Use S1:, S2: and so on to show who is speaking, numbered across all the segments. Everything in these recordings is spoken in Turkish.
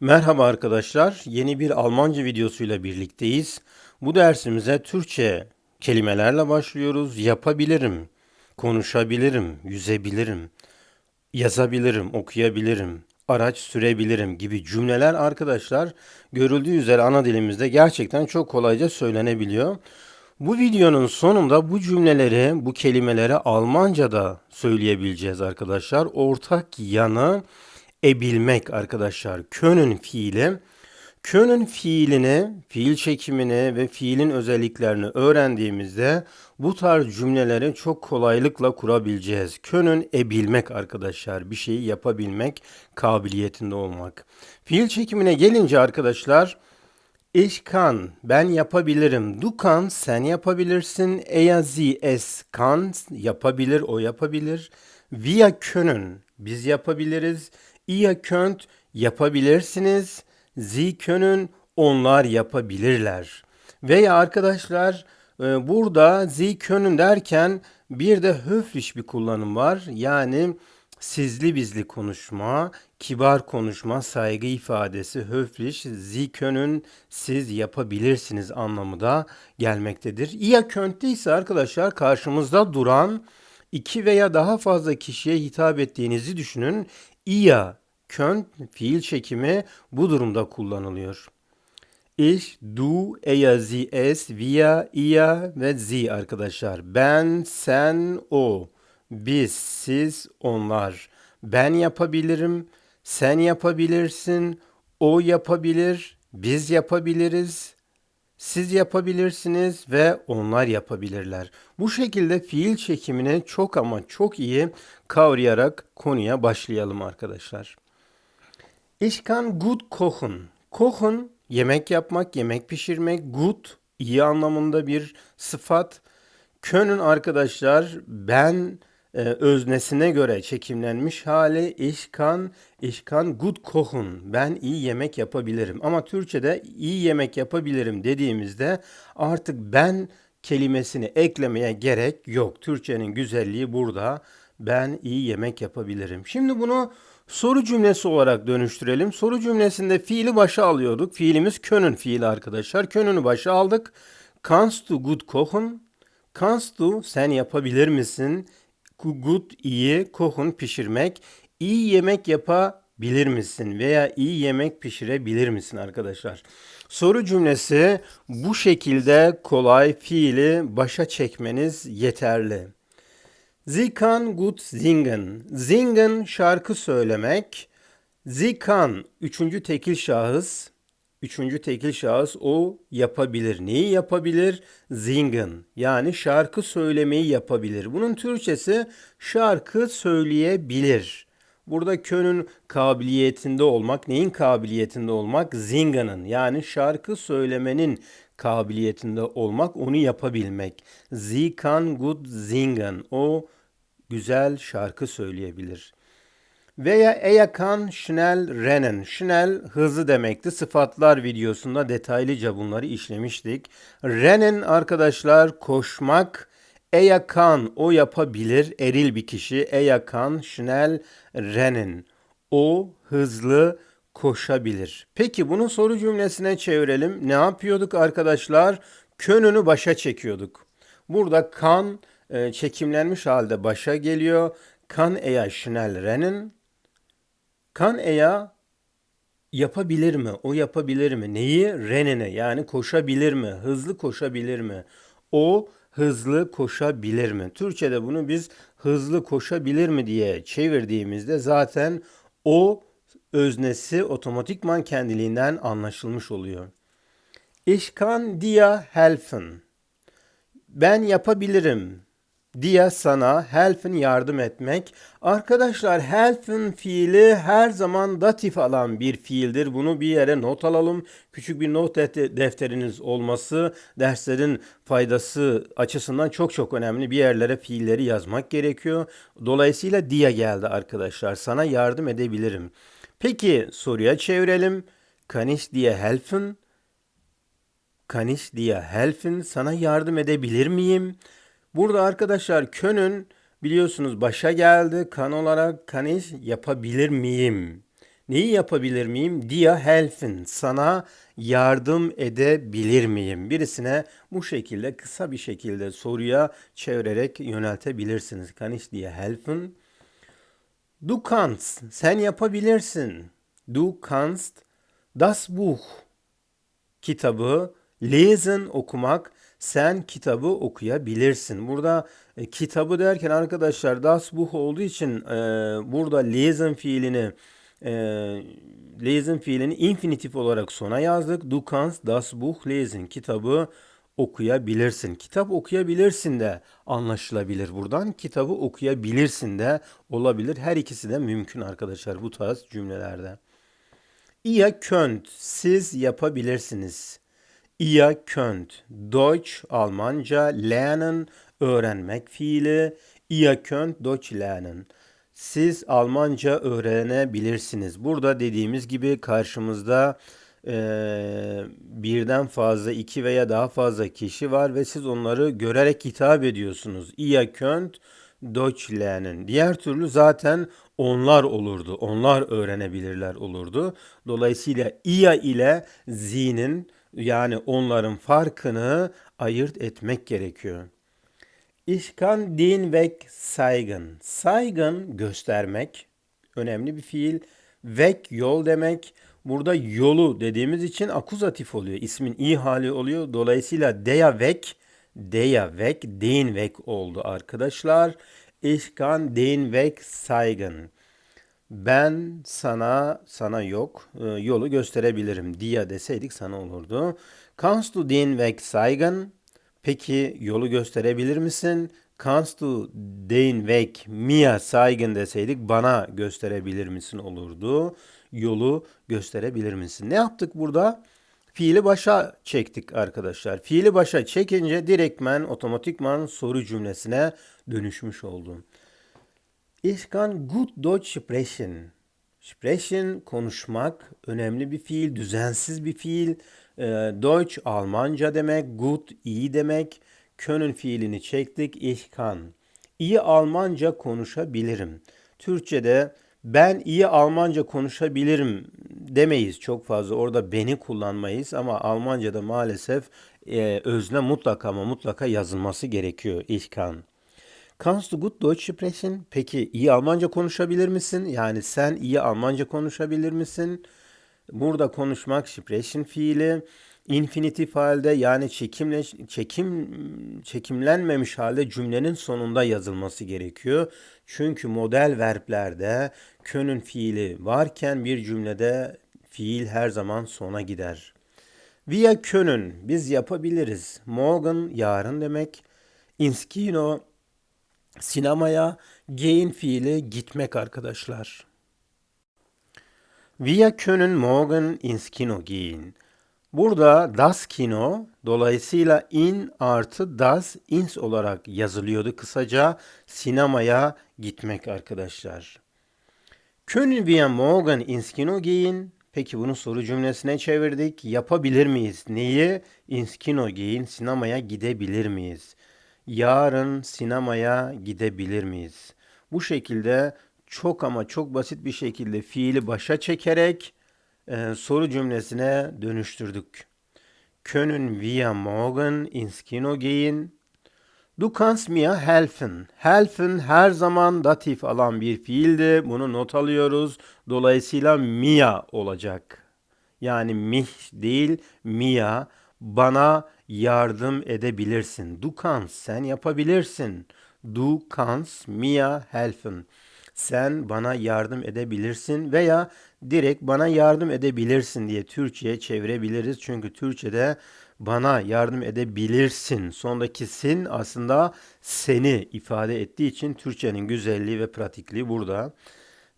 S1: Merhaba arkadaşlar. Yeni bir Almanca videosuyla birlikteyiz. Bu dersimize Türkçe kelimelerle başlıyoruz. Yapabilirim, konuşabilirim, yüzebilirim, yazabilirim, okuyabilirim, araç sürebilirim gibi cümleler arkadaşlar görüldüğü üzere ana dilimizde gerçekten çok kolayca söylenebiliyor. Bu videonun sonunda bu cümleleri, bu kelimeleri Almanca'da söyleyebileceğiz arkadaşlar. Ortak yanı ebilmek arkadaşlar. Können fiili. Können fiilini, fiil çekimini ve fiilin özelliklerini öğrendiğimizde bu tarz cümleleri çok kolaylıkla kurabileceğiz. Können ebilmek arkadaşlar. Bir şeyi yapabilmek, kabiliyetinde olmak. Fiil çekimine gelince arkadaşlar Ich kann, ben yapabilirim. Du kannst, sen yapabilirsin. Er, sie, es kann, yapabilir, o yapabilir. Wir können, biz yapabiliriz. Ihr könnt, yapabilirsiniz. Sie können, onlar yapabilirler. Veya arkadaşlar e, burada Sie können derken bir de höflich bir kullanım var. Yani sizli bizli konuşma, kibar konuşma, saygı ifadesi höflich, Sie können, siz yapabilirsiniz anlamı da gelmektedir. Ihr könnt ise arkadaşlar karşımızda duran iki veya daha fazla kişiye hitap ettiğinizi düşünün. Ihr könnt fiil çekimi bu durumda kullanılıyor. Ich, du, er, sie, es, wir, ihr ve sie arkadaşlar. Ben, sen, o. Biz, siz, onlar. Ben yapabilirim, sen yapabilirsin, o yapabilir, biz yapabiliriz, siz yapabilirsiniz ve onlar yapabilirler. Bu şekilde fiil çekimini çok ama çok iyi kavrayarak konuya başlayalım arkadaşlar. Ich kann gut kochen. Kochen yemek yapmak, yemek pişirmek. Gut iyi anlamında bir sıfat. Können arkadaşlar ben e, öznesine göre çekimlenmiş hali ich kann, ich kann gut kochen. Ben iyi yemek yapabilirim. Ama Türkçe'de iyi yemek yapabilirim dediğimizde artık ben kelimesini eklemeye gerek yok. Türkçenin güzelliği burada. Ben iyi yemek yapabilirim. Şimdi bunu soru cümlesi olarak dönüştürelim. Soru cümlesinde fiili başa alıyorduk. Fiilimiz können fiili arkadaşlar. Könünü başa aldık. Kannst du gut kochen? Kannst du sen yapabilir misin? Gut iyi, kochen pişirmek. İyi yemek yapabilir misin veya iyi yemek pişirebilir misin arkadaşlar? Soru cümlesi bu şekilde kolay fiili başa çekmeniz yeterli. Sie kann gut singen. Singen şarkı söylemek. Sie kann üçüncü tekil şahıs. Üçüncü tekil şahıs o yapabilir. Neyi yapabilir? Singen. Yani şarkı söylemeyi yapabilir. Bunun Türkçesi şarkı söyleyebilir. Burada könün kabiliyetinde olmak, neyin kabiliyetinde olmak? Zingan'ın yani şarkı söylemenin kabiliyetinde olmak, onu yapabilmek. Sie kann gut singen. O güzel şarkı söyleyebilir. Veya er kann schnell rennen. Schnell hızlı demekti. Sıfatlar videosunda detaylıca bunları işlemiştik. Rennen arkadaşlar koşmak. Er kann o yapabilir. Eril bir kişi. Er kann schnell rennen. O hızlı koşabilir. Peki bunu soru cümlesine çevirelim. Ne yapıyorduk arkadaşlar? Könünü başa çekiyorduk. Burada kan e, çekimlenmiş halde başa geliyor. Kan eya schnell rennen. Kan eya yapabilir mi? O yapabilir mi? Neyi? Renene yani koşabilir mi? Hızlı koşabilir mi? O hızlı koşabilir mi? Türkçe'de bunu biz hızlı koşabilir mi diye çevirdiğimizde zaten o öznesi otomatikman kendiliğinden anlaşılmış oluyor. Ich kann dir helfen. Ben yapabilirim diye sana helfen yardım etmek. Arkadaşlar helfen fiili her zaman datif alan bir fiildir. Bunu bir yere not alalım. Küçük bir not defteriniz olması derslerin faydası açısından çok çok önemli. Bir yerlere fiilleri yazmak gerekiyor. Dolayısıyla diye geldi arkadaşlar. Sana yardım edebilirim. Peki soruya çevirelim. Kann ich dir helfen? Kann ich dir helfen? Sana yardım edebilir miyim? Burada arkadaşlar könün biliyorsunuz başa geldi. Kan olarak kanis yapabilir miyim? Neyi yapabilir miyim? Dir helfen. Sana yardım edebilir miyim? Birisine bu şekilde kısa bir şekilde soruya çevirerek yöneltebilirsiniz. Kann ich dir helfen? Du kannst. Sen yapabilirsin. Du kannst das Buch. Kitabı lesen okumak. Sen kitabı okuyabilirsin. Burada e, kitabı derken arkadaşlar das Buch olduğu için e, burada lesen fiilini e, lesen fiilini infinitif olarak sona yazdık. Du kannst das Buch lesen. Kitabı okuyabilirsin. Kitap okuyabilirsin de anlaşılabilir buradan. Kitabı okuyabilirsin de olabilir. Her ikisi de mümkün arkadaşlar bu tarz cümlelerde. Ihr könnt, siz yapabilirsiniz. Ihr könnt, Deutsch, Almanca, lernen, öğrenmek fiili. Ihr könnt Deutsch lernen. Siz Almanca öğrenebilirsiniz. Burada dediğimiz gibi karşımızda eee, birden fazla, iki veya daha fazla kişi var ve siz onları görerek hitap ediyorsunuz. Ihr könnt Deutsch. Diğer türlü zaten onlar olurdu. Onlar öğrenebilirler olurdu. Dolayısıyla ihr ile zinin yani onların farkını ayırt etmek gerekiyor. Ich kann den Weg zeigen. Zeigen göstermek önemli bir fiil. Weg yol demek. Burada yolu dediğimiz için akuzatif oluyor. İsmin i hali oluyor. Dolayısıyla der Weg, der Weg, den Weg oldu arkadaşlar. Kann den Weg zeigen. Ben sana, sana yok, e, yolu gösterebilirim diye deseydik sana olurdu. Kannst du den Weg zeigen? Peki yolu gösterebilir misin? Kannst du den Weg mir zeigen deseydik bana gösterebilir misin olurdu. Yolu gösterebilir misin? Ne yaptık burada? Fiili başa çektik arkadaşlar. Fiili başa çekince direktmen, otomatikman soru cümlesine dönüşmüş oldu. Ich kann gut Deutsch sprechen. Sprechen konuşmak önemli bir fiil, düzensiz bir fiil. Ee, Deutsch Almanca demek, gut iyi demek. Können fiilini çektik, ich kann. İyi Almanca konuşabilirim. Türkçe'de ben iyi Almanca konuşabilirim demeyiz çok fazla. Orada beni kullanmayız ama Almanca'da maalesef e, özne mutlaka ama mutlaka yazılması gerekiyor. Ich kann. Kannst du gut Deutsch sprechen? Peki iyi Almanca konuşabilir misin? Yani sen iyi Almanca konuşabilir misin? Burada konuşmak sprechen fiili infinitif halde yani çekimle çekim çekimlenmemiş halde cümlenin sonunda yazılması gerekiyor. Çünkü model verblerde könün fiili varken bir cümlede fiil her zaman sona gider. Wir können biz yapabiliriz. Morgen yarın demek. Ins Kino sinemaya gehen fiili gitmek arkadaşlar. Wir können morgen ins Kino gehen. Burada das Kino dolayısıyla in artı das ins olarak yazılıyordu kısaca sinemaya gitmek arkadaşlar. Können wir morgen ins Kino gehen? Peki bunu soru cümlesine çevirdik. Yapabilir miyiz? Neyi? Ins Kino gehen, sinemaya gidebilir miyiz? Yarın sinemaya gidebilir miyiz? Bu şekilde çok ama çok basit bir şekilde fiili başa çekerek e, soru cümlesine dönüştürdük. Können wir morgen ins Kino gehen? Du kannst mir helfen. Helfen her zaman datif alan bir fiildi. Bunu not alıyoruz. Dolayısıyla mia olacak. Yani mich değil mia. Bana yardım edebilirsin. Du kannst sen yapabilirsin. Du kannst mir helfen. Sen bana yardım edebilirsin veya direkt bana yardım edebilirsin diye Türkçe'ye çevirebiliriz. Çünkü Türkçe'de bana yardım edebilirsin. Sondaki sin aslında seni ifade ettiği için Türkçenin güzelliği ve pratikliği burada.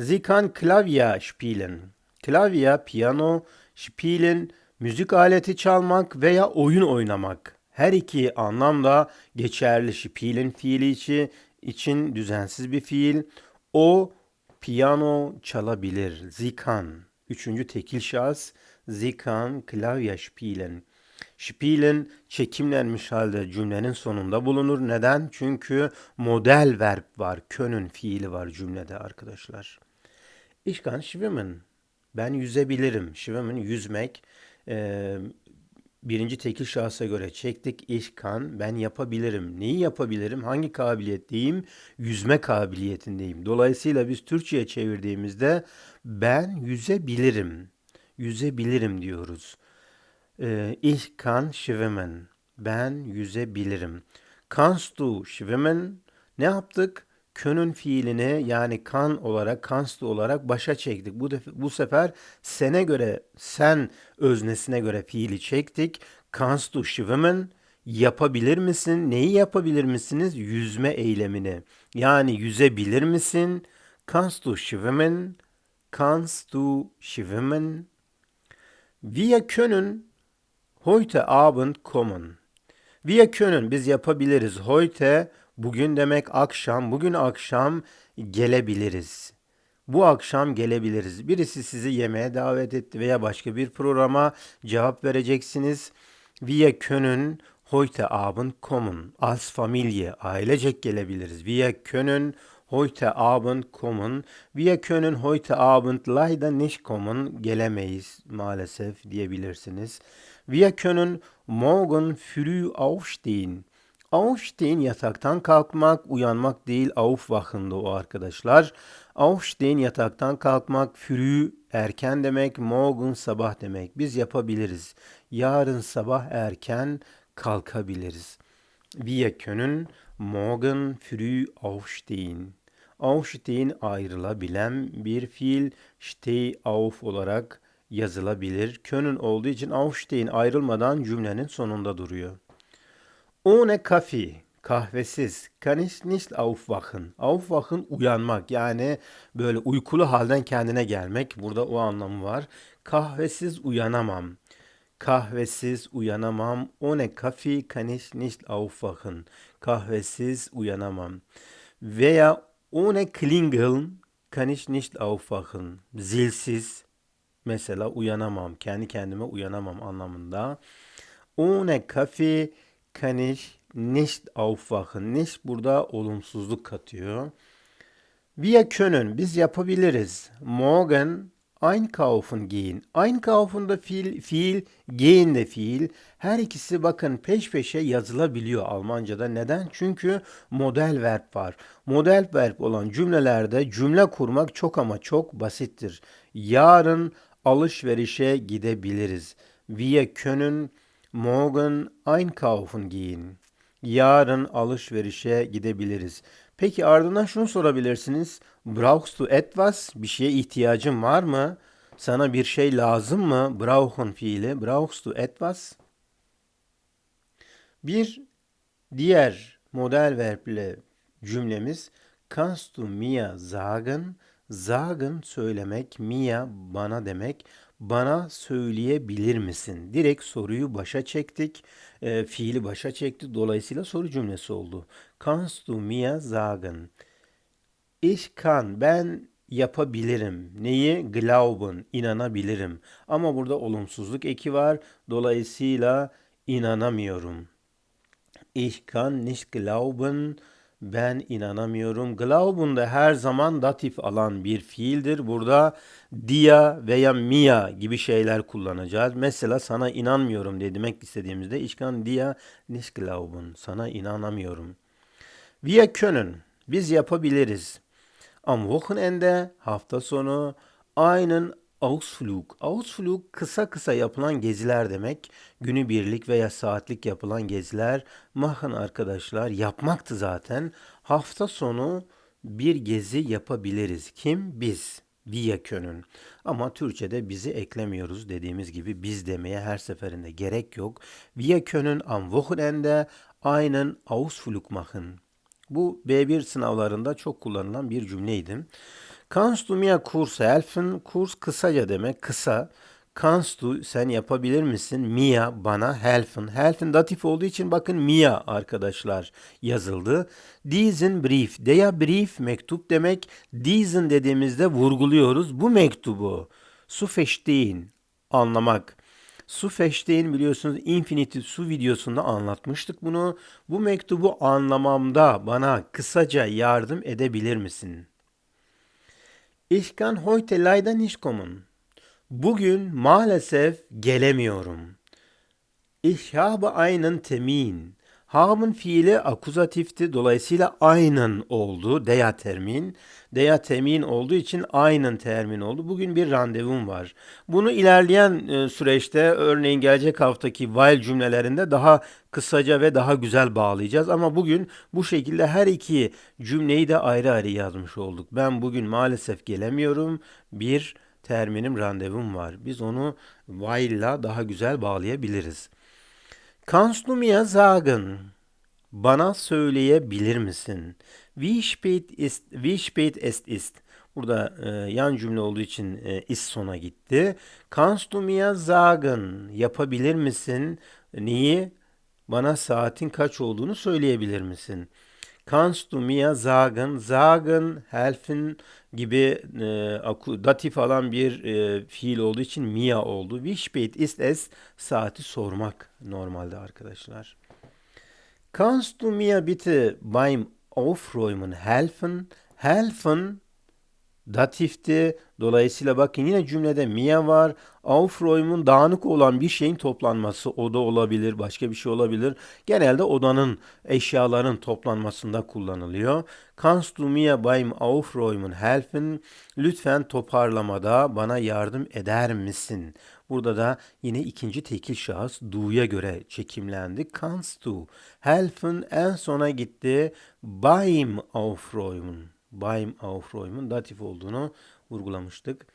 S1: Sie kann Klavier spielen. Klavier, piyano, spielen, müzik aleti çalmak veya oyun oynamak. Her iki anlamda geçerli spielen fiili için, için düzensiz bir fiil. O piyano çalabilir. Sie kann. Üçüncü tekil şahıs. Sie kann Klavier spielen. Spielen çekimlenmiş halde cümlenin sonunda bulunur. Neden? Çünkü model verb var. Können fiili var cümlede arkadaşlar. Ich kann schwimmen. Ben yüzebilirim. Schwimmen yüzmek. Ee, birinci tekil şahsa göre çektik. Ich kann. Ben yapabilirim. Neyi yapabilirim? Hangi kabiliyetteyim? Yüzme kabiliyetindeyim. Dolayısıyla biz Türkçe'ye çevirdiğimizde ben yüzebilirim. Yüzebilirim diyoruz. Ee, ich kann schwimmen. Ben yüzebilirim. Kannst du schwimmen? Ne yaptık? Könün fiilini yani kan olarak, kannst du olarak başa çektik. Bu, def- bu sefer sene göre, sen öznesine göre fiili çektik. Kannst du? Yapabilir misin? Neyi yapabilir misiniz? Yüzme eylemini. Yani yüzebilir misin? Kannst du schwimmen? Kannst du schwimmen? Können heute Abend kommen. Wir können biz yapabiliriz. Heute bugün demek akşam. Bugün akşam gelebiliriz. Bu akşam gelebiliriz. Birisi sizi yemeğe davet etti veya başka bir programa cevap vereceksiniz. Wir können heute Abend kommen. Als Familie ailecek gelebiliriz. Wir können heute Abend kommen. Wir können heute Abend leider nicht kommen. Gelemeyiz maalesef diyebilirsiniz. Wir können morgen früh aufstehen. Aufstehen yataktan kalkmak, uyanmak değil, aufwachen'da o arkadaşlar. Aufstehen yataktan kalkmak, früh erken demek, morgen sabah demek. Biz yapabiliriz. Yarın sabah erken kalkabiliriz. Wir können morgen früh aufstehen. Aufstehen ayrılabilen bir fiil. Steh auf olarak yazılabilir. Können olduğu için aufstehen ayrılmadan cümlenin sonunda duruyor. Ohne Kaffee, kahvesiz. Kann ich nicht aufwachen. Aufwachen uyanmak yani böyle uykulu halden kendine gelmek. Burada o anlamı var. Kahvesiz uyanamam. Kahvesiz uyanamam. Ohne Kaffee kann ich nicht aufwachen. Kahvesiz uyanamam. Veya ohne Klingeln kann ich nicht aufwachen. Zilsiz mesela uyanamam. Kendi kendime uyanamam anlamında. Ohne Kaffee kann ich nicht aufwachen. Nicht burada olumsuzluk katıyor. Wir können, biz yapabiliriz. Morgen einkaufen gehen. Einkaufen da fiil, fiil, gehen de fiil. Her ikisi bakın peş peşe yazılabiliyor Almanca'da. Neden? Çünkü model verb var. Model verb olan cümlelerde cümle kurmak çok ama çok basittir. Yarın alışverişe gidebiliriz. Wir können morgen einkaufen gehen. Yarın alışverişe gidebiliriz. Peki ardından şunu sorabilirsiniz. Brauchst du etwas? Bir şeye ihtiyacın var mı? Sana bir şey lazım mı? Brauchen fiili. Brauchst du etwas? Bir diğer model verble cümlemiz Kannst du mir sagen? Sagen söylemek, mir bana demek. Bana söyleyebilir misin? Direkt soruyu başa çektik. E, fiili başa çektik. Dolayısıyla soru cümlesi oldu. Kannst du mir sagen? Ich kann, ben yapabilirim. Neyi? Glauben, inanabilirim. Ama burada olumsuzluk eki var. Dolayısıyla inanamıyorum. Ich kann nicht glauben. Ben inanamıyorum. Glauben da her zaman datif alan bir fiildir. Burada dia veya mia gibi şeyler kullanacağız. Mesela sana inanmıyorum diye demek istediğimizde ich kann dir nicht glauben. Sana inanamıyorum. Wir können. Biz yapabiliriz. Am Wochenende hafta sonu einen Ausflug. Ausflug kısa kısa yapılan geziler demek. Günübirlik veya saatlik yapılan geziler. Machen arkadaşlar yapmaktı zaten. Hafta sonu bir gezi yapabiliriz. Kim? Biz. Wir können. Ama Türkçe'de bizi eklemiyoruz dediğimiz gibi biz demeye her seferinde gerek yok. Wir können am Wochenende einen Ausflug machen. Bu B1 sınavlarında çok kullanılan bir cümleydi. Kannst du mir Kurs helfen? Kurs kısaca demek, kısa. Kannst du sen yapabilir misin? Mia bana helfen. Helfen datif olduğu için bakın Mia arkadaşlar yazıldı. Diesen Brief. Der Brief mektup demek. Diesen dediğimizde vurguluyoruz. Bu mektubu. Su verstehen anlamak. Su verstehen biliyorsunuz Infinity su videosunda anlatmıştık bunu. Bu mektubu anlamamda bana kısaca yardım edebilir misin? Ich kann heute leider nicht kommen. Bugün maalesef gelemiyorum. Ich habe einen Termin. Haben fiili akuzatifti. Dolayısıyla aynen oldu. Der termin. Der termin olduğu için aynen termin oldu. Bugün bir randevum var. Bunu ilerleyen e, süreçte örneğin gelecek haftaki while cümlelerinde daha kısaca ve daha güzel bağlayacağız. Ama bugün bu şekilde her iki cümleyi de ayrı ayrı yazmış olduk. Ben bugün maalesef gelemiyorum. Bir terminim randevum var. Biz onu while'la daha güzel bağlayabiliriz. Kannst du sagen? Bana söyleyebilir misin? Wie spät ist, wie spät es ist? Burada e, yan cümle olduğu için e, ist sona gitti. Kannst du mir sagen? Yapabilir misin? Neyi? Bana saatin kaç olduğunu söyleyebilir misin? Kannst du mir sagen, sagen, helfen gibi e, aku, datif alan bir e, fiil olduğu için mia oldu. Wie spät ist es? Saati sormak normalde arkadaşlar. Kannst du mir bitte beim Aufräumen helfen? Helfen datifti. Dolayısıyla bakın yine cümlede mia var. Aufräumen dağınık olan bir şeyin toplanması. Oda olabilir, başka bir şey olabilir. Genelde odanın, eşyaların toplanmasında kullanılıyor. Kannst du mir beim Aufräumen helfen? Lütfen toparlamada bana yardım eder misin? Burada da yine ikinci tekil şahıs du'ya göre çekimlendi. Kannst du helfen en sona gitti. Beim Aufräumen. Beim Aufräumen datif olduğunu vurgulamıştık.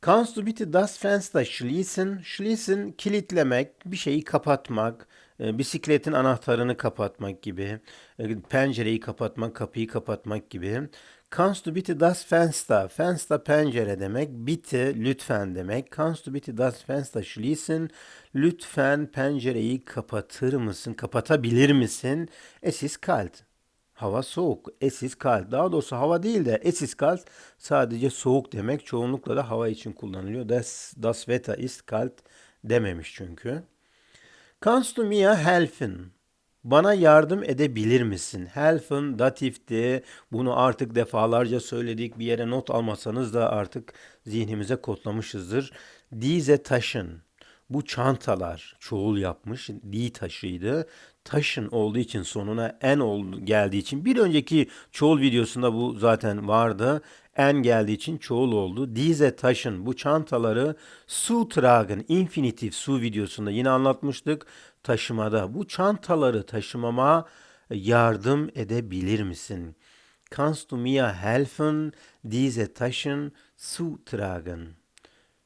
S1: Kannst du bitte das Fenster schließen? Schließen kilitlemek, bir şeyi kapatmak, e, bisikletin anahtarını kapatmak gibi, e, pencereyi kapatmak, kapıyı kapatmak gibi. Kannst du bitte das Fenster? Fenster pencere demek, bitte lütfen demek. Kannst du bitte das Fenster schließen? Lütfen pencereyi kapatır mısın? Kapatabilir misin? Es ist kalt. Hava soğuk. Es ist kalt. Daha doğrusu hava değil de es ist kalt sadece soğuk demek. Çoğunlukla da hava için kullanılıyor. Das, das Wetter ist kalt dememiş çünkü. Kannst du mir helfen? Bana yardım edebilir misin? Helfen datifti. Bunu artık defalarca söyledik. Bir yere not almasanız da artık zihnimize kodlamışızdır. Diese Taschen. Bu çantalar çoğul yapmış. Die taşıydı. Taşın olduğu için sonuna en oldu, geldiği için bir önceki çoğul videosunda bu zaten vardı. En geldiği için çoğul oldu. Diese taşın bu çantaları su tragen infinitif su videosunda yine anlatmıştık. Taşımada bu çantaları taşımama yardım edebilir misin? Kannst du mir helfen, diese Taschen zu tragen?